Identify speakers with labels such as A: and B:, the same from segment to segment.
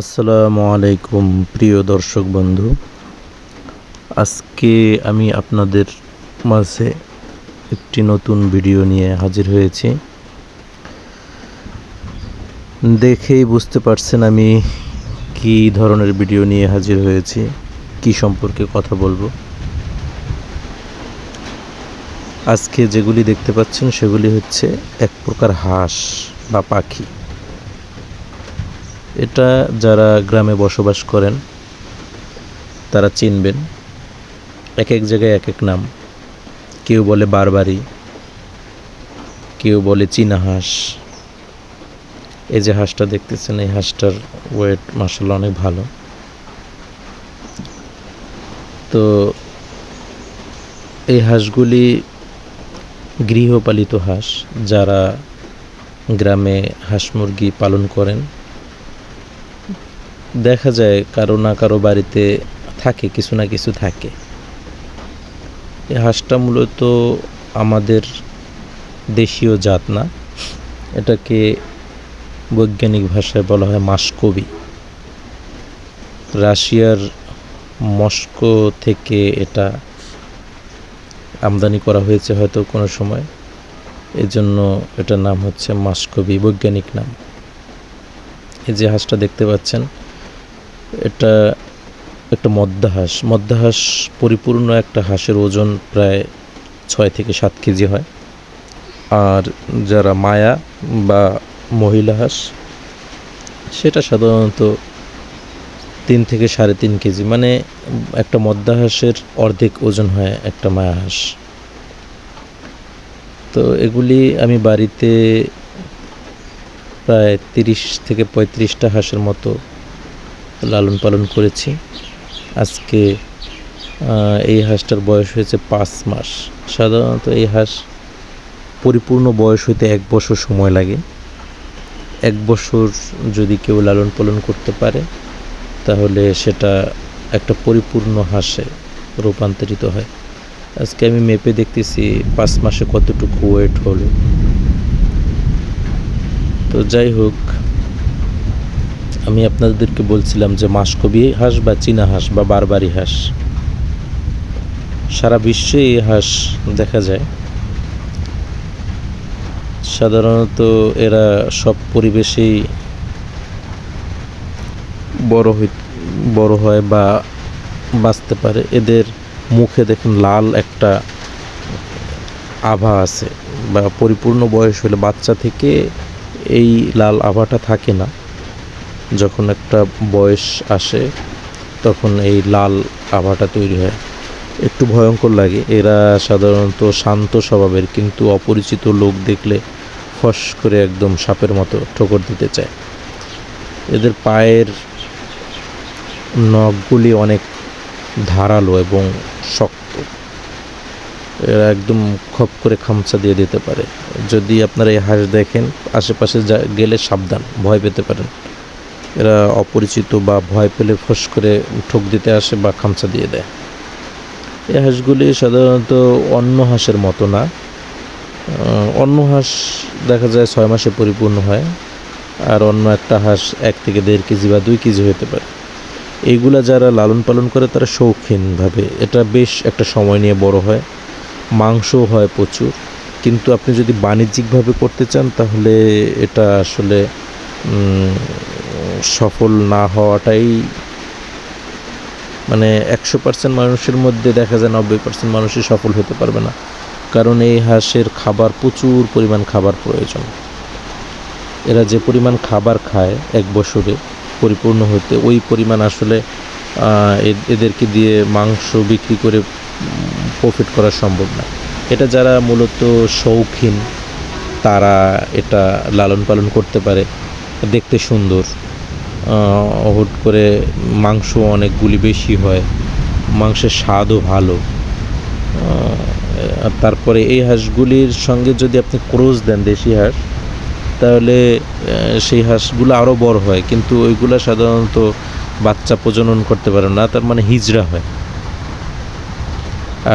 A: আসসালামু আলাইকুম, প্রিয় দর্শক বন্ধু। আজকে আমি আপনাদের মাঝে একটি নতুন ভিডিও নিয়ে হাজির হয়েছি। দেখেই বুঝতে পারছেন আমি কী ধরনের ভিডিও নিয়ে হাজির হয়েছি, কি সম্পর্কে কথা বলব। আজকে যেগুলি দেখতে পাচ্ছেন সেগুলি হচ্ছে এক প্রকার হাঁস বা পাখি। এটা যারা গ্রামে বসবাস করেন, তারা চিনবেন। এক এক জায়গায় এক এক নাম। কেউ বলে বারবারি কেউ বলে চীনা হাঁস। এই যে হাঁসটা দেখতেছেন, এই হাঁসটার ওয়েট মাসাল অনেক ভালো। তো এই হাঁসগুলি গৃহপালিত হাঁস, যারা গ্রামে হাঁস মুরগি পালন করেন দেখা যায় কারও না কারও বাড়িতে থাকে, কিছু না কিছু থাকে। এই হাঁসটা মূলত আমাদের দেশীয় জাত না। এটাকে বৈজ্ঞানিক ভাষায় বলা হয় মাসকবি। রাশিয়ার মস্কো থেকে এটা আমদানি করা হয়েছে হয়তো কোনো সময়। এই জন্য এটার নাম হচ্ছে মাসকবি, বৈজ্ঞানিক নাম। এই যে হাঁসটা দেখতে পাচ্ছেন এটা একটা মদ্দা হাঁস মদ্দা হাঁস পরিপূর্ণ একটা হাঁসের ওজন প্রায় ছয় থেকে সাত কেজি হয়। আর যারা মায়া বা মহিলা হাঁস, সেটা সাধারণত তিন থেকে সাড়ে তিন কেজি। মানে একটা মদ্দা হাঁসের অর্ধেক ওজন হয় একটা মায়া হাঁস। তো এগুলি আমি বাড়িতে প্রায় তিরিশ থেকে পঁয়ত্রিশটা হাঁসের মতো লালন পালন করেছি। আজকে এই হাঁসটার বয়স হয়েছে পাঁচ মাস। সাধারণত এই হাঁস পরিপূর্ণ বয়স হইতে এক বছর সময় লাগে। এক বছর যদি কেউ লালন পালন করতে পারে, তাহলে সেটা একটা পরিপূর্ণ হাঁসে রূপান্তরিত হয়। আজকে আমি মেপে দেখতেছি পাঁচ মাসে কতটুকু ওয়েট হলো। তো যাই হোক আমি আপনাদেরকে বলছিলাম যে মাসকবি হাঁস বা চীনা হাঁস বা বারবারি হাঁস। সারা বিশ্বে এই হাঁস দেখা যায়। সাধারণত এরা সব পরিবেশেই বড় হই, বড় হয় বা বাঁচতে পারে। এদের মুখে দেখুন লাল একটা আভা আছে বা পরিপূর্ণ বয়স হলে বাচ্চা থেকে এই লাল আভাটা থাকে না। যখন একটা বয়স আসে, তখন এই লাল আভাটা তৈরি হয়। একটু ভয়ঙ্কর লাগে। এরা সাধারণত শান্ত স্বভাবের, কিন্তু অপরিচিত লোক দেখলে ফস করে একদম সাপের মতো ঠোকর দিতে চায়। এদের পায়ের নখগুলি অনেক ধারালো এবং শক্ত। এরা একদম খপ করে খামচা দিয়ে দিতে পারে। যদি আপনারা এই হাঁস দেখেন, আশেপাশে যা গেলে সাবধান, ভয় পেতে পারেন। এরা অপরিচিত বা ভয় পেলে ফস করে ঠোক দিতে আসে বা খামচা দিয়ে দেয়। এই হাঁসগুলি সাধারণত অন্য হাঁসের মতো না। অন্য হাঁস দেখা যায় ছয় মাসে পরিপূর্ণ হয় আর অন্য একটা হাঁস এক থেকে দেড় কেজি বা দুই কেজি হতে পারে। এইগুলা যারা লালন পালন করে তারা শৌখিনভাবে, এটা বেশ একটা সময় নিয়ে বড় হয়, মাংসও হয় প্রচুর। কিন্তু আপনি যদি বাণিজ্যিকভাবে করতে চান তাহলে এটা আসলে সফল না হওয়াটাই মানে একশো পার্সেন্ট মানুষের মধ্যে দেখা যায় নব্বই পার্সেন্ট মানুষই সফল হতে পারবে না। কারণ এই হাঁসের খাবার, প্রচুর পরিমাণ খাবার প্রয়োজন। এরা যে পরিমাণ খাবার খায় এক বছরে পরিপূর্ণ হতে, ওই পরিমাণ আসলে এদেরকে দিয়ে মাংস বিক্রি করে প্রফিট করা সম্ভব না। এটা যারা মূলত শৌখিন, তারা এটা লালন পালন করতে পারে। দেখতে সুন্দর। হুট করে মাংস অনেকগুলি বেশি হয়, মাংসের স্বাদও ভালো। তারপরে এই হাঁসগুলির সঙ্গে যদি আপনি ক্রোজ দেন দেশি হাঁস, তাহলে সেই হাঁসগুলো আরও বড় হয়, কিন্তু ওইগুলো সাধারণত বাচ্চা প্রজনন করতে পারে না, তার মানে হিজড়া হয়।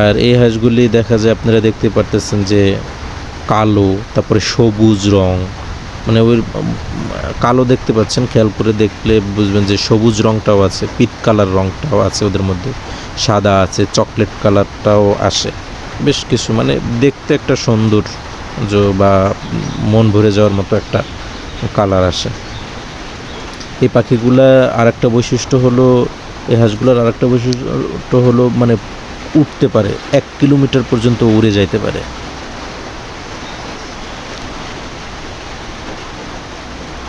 A: আর এই হাঁসগুলি দেখা যায় আপনারা দেখতে পারতেছেন যে কালো, তারপরে সবুজ রং মানে ওই কালো দেখতে পাচ্ছেন, খেয়াল করে দেখলে বুঝবেন যে সবুজ রংটাও আছে, পিট কালার রংটাও আছে ওদের মধ্যে, সাদা আছে, চকলেট কালারটাও আসে। বেশ কিছু মানে দেখতে একটা সৌন্দর্য বা মন ভরে যাওয়ার মতো একটা কালার আসে। এই পাখিগুলা আর একটা বৈশিষ্ট্য হলো, এই হাঁসগুলোর আর একটা বৈশিষ্ট্য হলো মানে উঠতে পারে, এক কিলোমিটার পর্যন্ত উড়ে যাইতে পারে।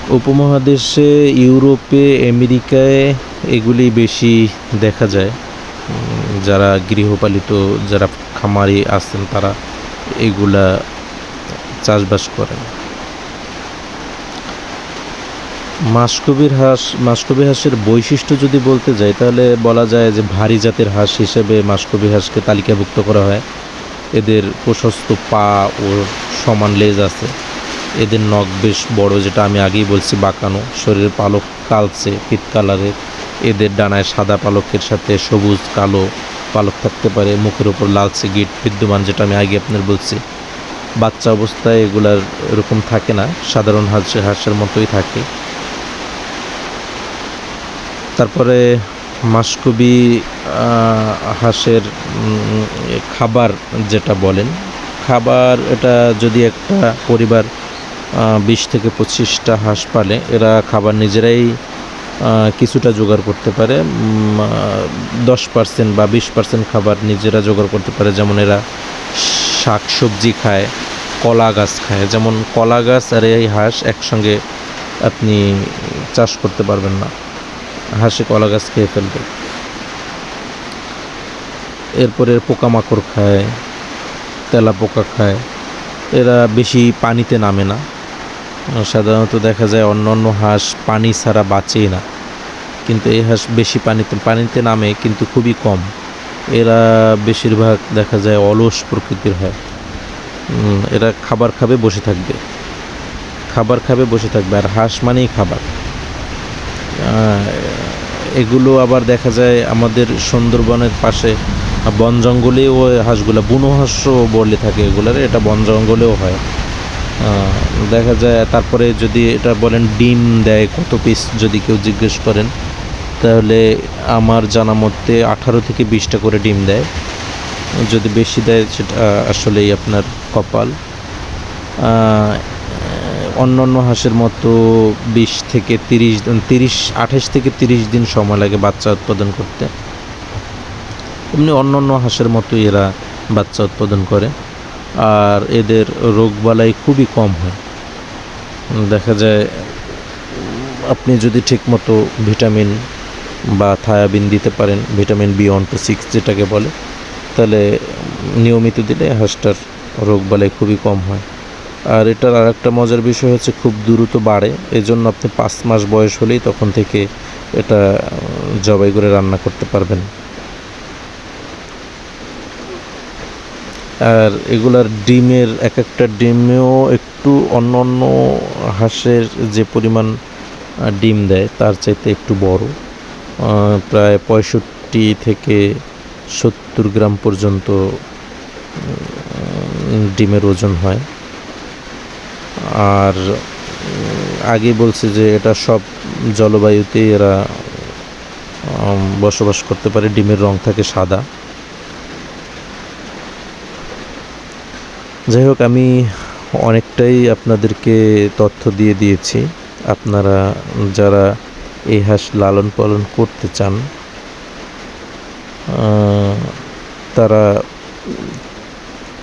A: উপমহাদেশে, ইউরোপে, আমেরিকায় এগুলি বেশি দেখা যায়। যারা গৃহপালিত, যারা খামারি আছেন, তারা এগুলা চাষবাস করেন। মাসকবির হাঁস মাসকবি হাঁসের বৈশিষ্ট্য যদি বলতে যাই, তাহলে বলা যায় যে ভারী জাতের হাঁস হিসেবে মাসকবি হাঁসকে তালিকাভুক্ত করা হয়। এদের প্রশস্ত পা ও সমান লেজ আছে। এদের নখ বেশ বড়, যেটা আমি আগেই বলছি, বাঁকানো। শরীরের পালক কালচে, পিত কালারের। এদের ডানায় সাদা পালকের সাথে সবুজ, কালো পালক থাকতে পারে। মুখের ওপর লালচে গিট বিদ্যমান, যেটা আমি আগে আপনার বলছি। বাচ্চা অবস্থায় এগুলার এরকম থাকে না। সাধারণ হাঁসের হাঁসের মতোই থাকে। তারপরে মাসকবি হাঁসের খাবার যেটা বলেন। খাবার এটা যদি একটা পরিবার বিশ থেকে পঁচিশটা হাঁস পালে। এরা খাবার নিজেরাই কিছুটা জোগাড় করতে পারে। দশ পার্সেন্ট বা বিশ পার্সেন্ট খাবার নিজেরা জোগাড় করতে পারে। যেমন এরা শাক সবজি খায়, কলা গাছ খায়। যেমন কলা গাছ আর এই হাঁস একসঙ্গে আপনি চাষ করতে পারবেন না। হাঁসে কলা গাছ খেয়ে ফেলবে। এরপরে পোকামাকড় খায় তেলা পোকা খায়। এরা বেশি পানিতে নামে না। সাধারণত দেখা যায় অন্য অন্য হাঁস পানি ছাড়া বাঁচেই না। কিন্তু এই হাঁস বেশি পানিতে পানিতে নামে কিন্তু খুবই কম। এরা বেশিরভাগ দেখা যায় অলস প্রকৃতির হয়। এরা খাবার খাবে, বসে থাকবে। খাবার খাবে, বসে থাকবে। আর হাঁস মানেই খাবার। এগুলো আবার দেখা যায় আমাদের সুন্দরবনের পাশে, বন জঙ্গলেও হাঁসগুলো বুনো হাঁসও বলে থাকে এগুলার। এটা বন জঙ্গলেও হয়। দেখা যায় তারপরে যদি এটা বলেন ডিম দেয় কত পিস যদি কেউ জিজ্ঞেস করেন, তাহলে আমার জানা মতে আঠারো থেকে বিশটা করে ডিম দেয়। যদি বেশি দেয় সেটা আসলেই আপনার কপাল। অন্য অন্য হাঁসের মতো বিশ থেকে তিরিশ দিন, তিরিশ, আঠাশ থেকে তিরিশ দিন সময় লাগে বাচ্চা উৎপাদন করতে। এমনি অন্য অন্য হাঁসের মতো এরা বাচ্চা উৎপাদন করে। আর এদের রোগবালাই খুবই কম হয়। দেখা যায় আপনি যদি ঠিকমতো ভিটামিন বা থায়াবিন দিতে পারেন, vitamin B one two six যেটাকে বলে, তাহলে নিয়মিত দিলে হাঁসটার রোগবালাই খুবই কম হয়। আর এটার আর একটা মজার বিষয় হচ্ছে খুব দ্রুত বাড়ে, এজন্য আপনি পাঁচ মাস বয়স হলেই তখন থেকে এটা জবাই করে রান্না করতে পারবেন। আর এগুলার ডিমের এক একটা ডিমেও একটু অন্য অন্য হাঁসের যে পরিমাণ ডিম দেয়, তার চাইতে একটু বড়। প্রায় পঁয়ষট্টি থেকে সত্তর গ্রাম পর্যন্ত ডিমের ওজন হয়। আর আগে বলছে যে এটা সব জলবায়ুতেই এরা বসবাস করতে পারে। ডিমের রং থাকে সাদা। যাই হোক, আমি অনেকটাই আপনাদেরকে তথ্য দিয়ে দিয়েছি। আপনারা যারা এই হাঁস লালন পালন করতে চান তারা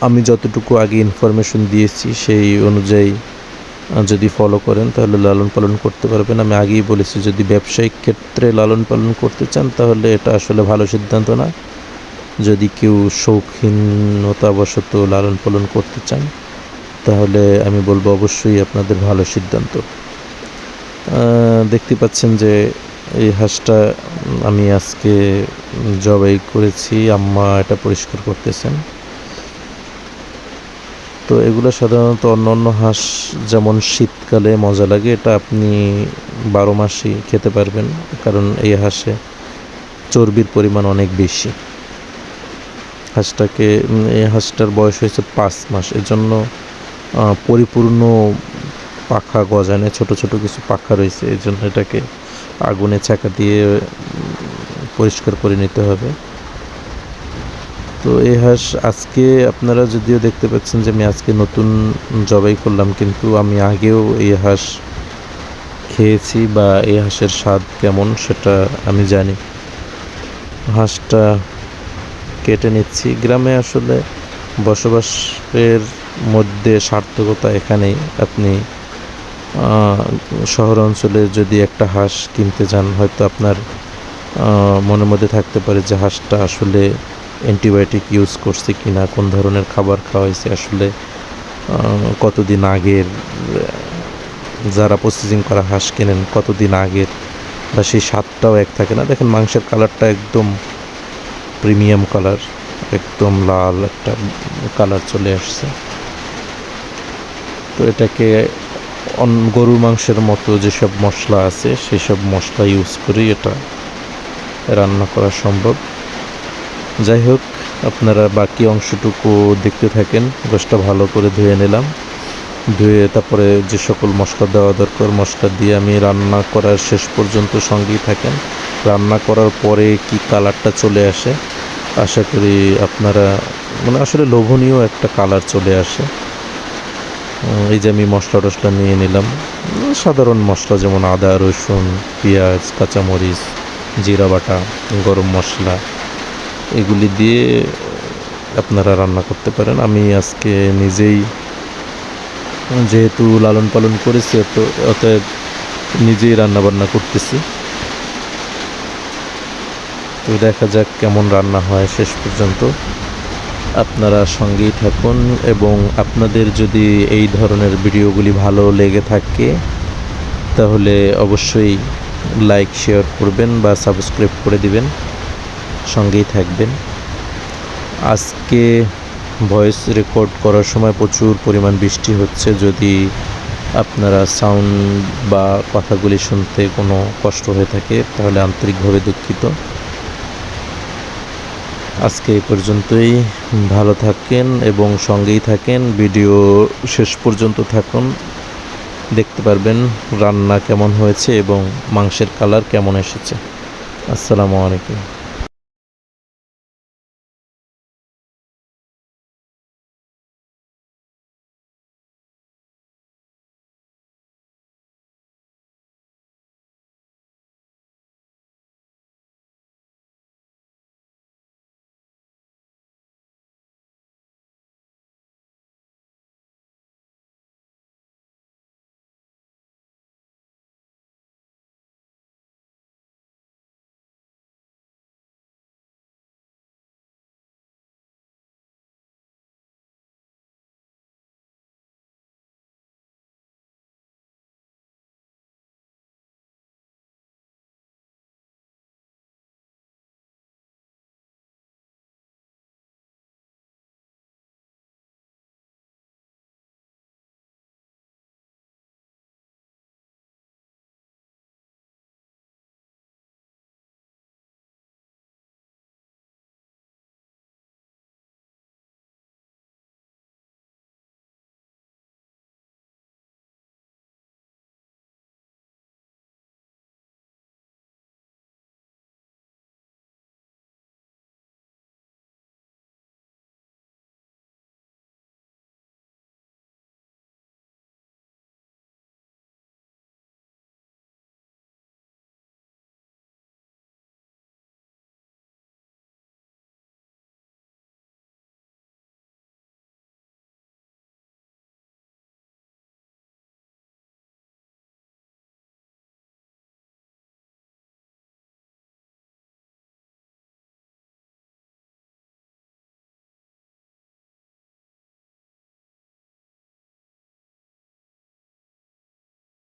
A: আমি যতটুকু আগে ইনফরমেশন দিয়েছি, সেই অনুযায়ী যদি ফলো করেন, তাহলে লালন পালন করতে পারবেন। আমি আগেই বলেছি, যদি ব্যবসায়িক ক্ষেত্রে লালন পালন করতে চান, তাহলে এটা আসলে ভালো সিদ্ধান্ত না। যদি কেউ শৌখিনতাবশত লালন পালন করতে চান তাহলে আমি বলব অবশ্যই আপনাদের ভালো সিদ্ধান্ত। দেখতে পাচ্ছেন যে এই হাঁসটা আমি আজকে জবাই করেছি, আম্মা এটা পরিষ্কার করতেছেন। তো এগুলো সাধারণত অন্য অন্য হাঁস যেমন শীতকালে মজা লাগে, এটা আপনি বারো মাসই খেতে পারবেন, কারণ এই হাঁসে চর্বির পরিমাণ অনেক বেশি। হাঁসটাকে এই হাঁসটার বয়স হয়েছে পাঁচ মাস। এজন্য পরিপূর্ণ পাখা গজানে ছোট ছোট কিছু পাখা রয়েছে। এই জন্য এটাকে আগুনে চাকা দিয়ে পরিষ্কার করে নিতে হবে। তো এই হাঁস আজকে আপনারা যদিও দেখতে পাচ্ছেন যে আমি আজকে নতুন জবাই করলাম, কিন্তু আমি আগেও এই হাঁস খেয়েছি বা এই হাঁসের স্বাদ কেমন সেটা আমি জানি। হাঁসটা কেটে নিচ্ছি। গ্রামে আসলে বসবাসের মধ্যে সার্থকতা এখানেই। আপনি শহর অঞ্চলে যদি একটা হাঁস কিনতে যান, হয়তো আপনার মনের মধ্যে থাকতে পারে যে হাঁসটা আসলে অ্যান্টিবায়োটিক ইউজ করছে কি না কোন ধরনের খাবার খাওয়াইছে আসলে কতদিন আগের, যারা প্রসেসিং করা হাঁস কেনেন, কতদিন আগের, বা সেই স্বাদটাও এক থাকে না। দেখেন মাংসের কালারটা একদম প্রিমিয়াম কালার, একদম লাল একটা কালার চলে আসছে। তো এটাকে গরুর মাংসের মতো যেসব মশলা আছে, সেসব মশলা ইউজ করেই এটা রান্না করা সম্ভব। যাই হোক, আপনারা বাকি অংশটুকু দেখতে থাকেন। গোষ্ঠটা ভালো করে ধুয়ে নিলাম। ধুয়ে তারপরে যে সকল মশলা দেওয়া দরকার, মশলা দিয়ে আমি রান্না করার শেষ পর্যন্ত সঙ্গেই থাকেন। রান্না করার পরে কি কালারটা চলে আসে আশা করি আপনারা মানে আসলে লোভনীয় একটা কালার চলে আসে। এই যে আমি মশলা টশলা নিয়ে নিলাম। সাধারণ মশলা যেমন আদা, রসুন, পেঁয়াজ, কাঁচামরিচ, জিরা বাটা, গরম মশলা, এগুলি দিয়ে আপনারা রান্না করতে পারেন। আমি আজকে নিজেই, যেহেতু লালন পালন করেছি, অত অতএব নিজেই রান্না বান্না করতেছি। তো দেখা যাক কেমন রান্না হয় শেষ পর্যন্ত। আপনারা সঙ্গেই থাকুন এবং আপনাদের যদি এই ধরনের ভিডিওগুলি ভালো লেগে থাকে, তাহলে অবশ্যই লাইক, শেয়ার করবেন বা সাবস্ক্রাইব করে দিবেন। সঙ্গেই থাকবেন। আজকে ভয়েস রেকর্ড করার সময় প্রচুর পরিমাণ বৃষ্টি হচ্ছে। যদি আপনারা সাউন্ড বা কথাগুলি শুনতে কোনো কষ্ট হয়ে থাকে, তাহলে আন্তরিকভাবে দুঃখিত। আজকে এই পর্যন্তই। ভালো থাকেন এবং সঙ্গেই থাকেন। ভিডিও শেষ পর্যন্ত থাকুন। দেখতে পারবেন রান্না কেমন হয়েছে এবং মাংসের কালার কেমন এসেছে। আসসালামু আলাইকুম।